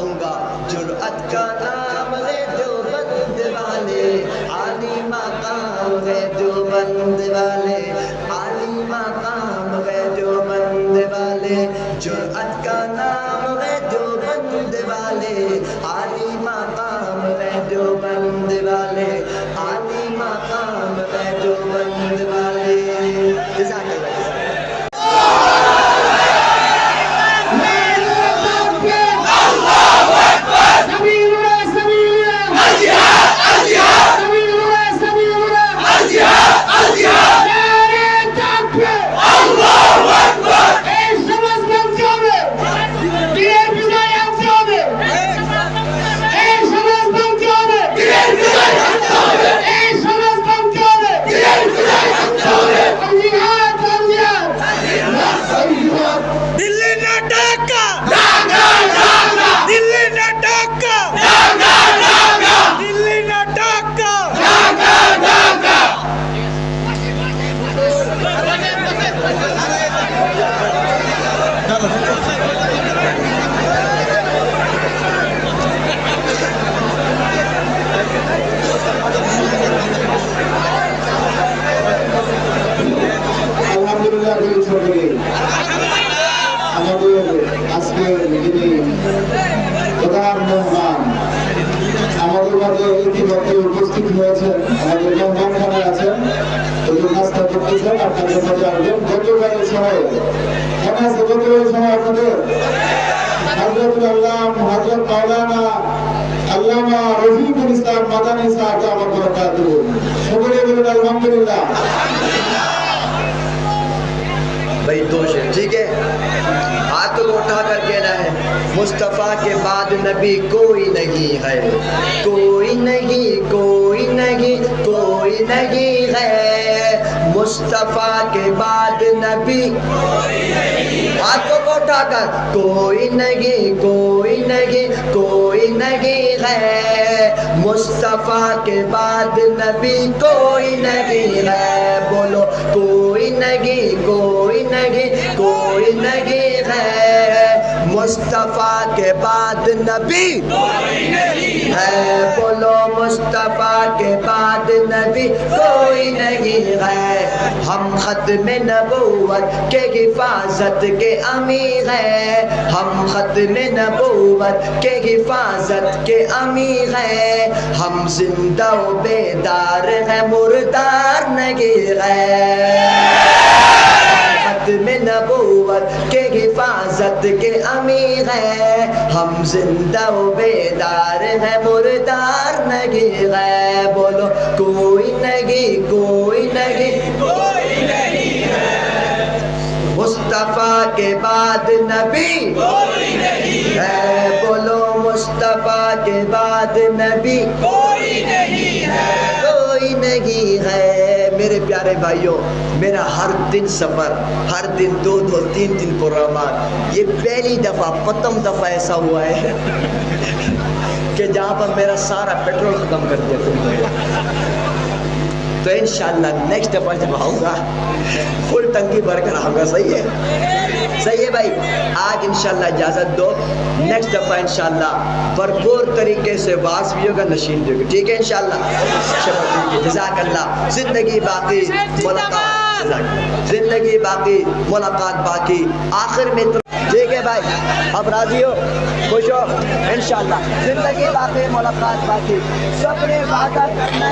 کہوں گا۔ جرعت کا نام ہے جو بند والے، عالی مقام ہے جو بند والے۔ عالی مقام ہے جو بند والے۔ جرعت کا نام ہے جو بند والے۔ عالی বলি সকলে আমাদের আজকের যিনি প্রধান মেহমান আমাদের মাঝে ইতিমধ্যে উপস্থিত হয়েছেন, আমাদের মেহমানখানে আছেন একটু নাস্তা করতেছেন আলহামদুলিল্লাহ। بھائی دو شیر ٹھیک ہے؟ ہاتھوں کو اٹھا کر کہنا ہے، مصطفیٰ کے بعد نبی کوئی نہیں ہے۔ کوئی نہیں کوئی نہیں کوئی نہیں ہے۔ مصطفیٰ کے بعد نبی ہاتھوں کو اٹھا کر کوئی نہیں کوئی نہیں کوئی نہیں ہے۔ مصطفیٰ کے بعد نبی کوئی نہیں ہے۔ بولو کوئی نہیں کوئی نہیں کوئی نہیں ہے۔ مصطفیٰ کے بعد نبی ہے بولو۔ مصطفیٰ کے بعد نبی کوئی نہیں ہے۔ ہم ختم نبوت کے حفاظت کے امیر ہیں۔ ہم ختم نبوت کے حفاظت کے امیر ہیں۔ ہم زندہ و بیدار ہیں، مردار نہیں ہے ختم نبوت کے حفاظت کے امیر ہیں ہم زندہ و بیدار ہیں مردار نہیں ہے بولو کوئی نہیں کوئی نہیں کوئی نہیں ہے۔ مصطفیٰ کے بعد نبی کوئی نہیں ہے۔ بولو مصطفیٰ کے بعد نبی کوئی نہیں ہے۔ کوئی نہیں ہے میرے پیارے بھائیوں، میرا ہر دن سفر، ہر دن دو دو، تین دن پروگرامات، یہ پہلی دفعہ، پتم دفعہ ایسا ہوا ہے کہ جہاں پر میرا سارا پیٹرول ختم کر دیا تم نے۔ تو انشاءاللہ نیکسٹ دفعہ جب آؤں گا فل ٹنکی بھر کر آؤں گا، صحیح ہے؟ صحیح ہے بھائی؟ آج انشاءاللہ اجازت دو نیکسٹ دفعہ انشاءاللہ بھرپور طریقے سے واس بھی ہوگا نشین بھی ہوگا ٹھیک ہے انشاءاللہ؟ چلو جزاک اللہ زندگی باقی، ملاقات زندگی باقی، ملاقات باقی، آخر میں تو ٹھیک ہے بھائی، اب راضی ہو؟ خوش ہو؟ انشاءاللہ، زندگی باقی، ملاقات باقی سب نے وعدہ کرنا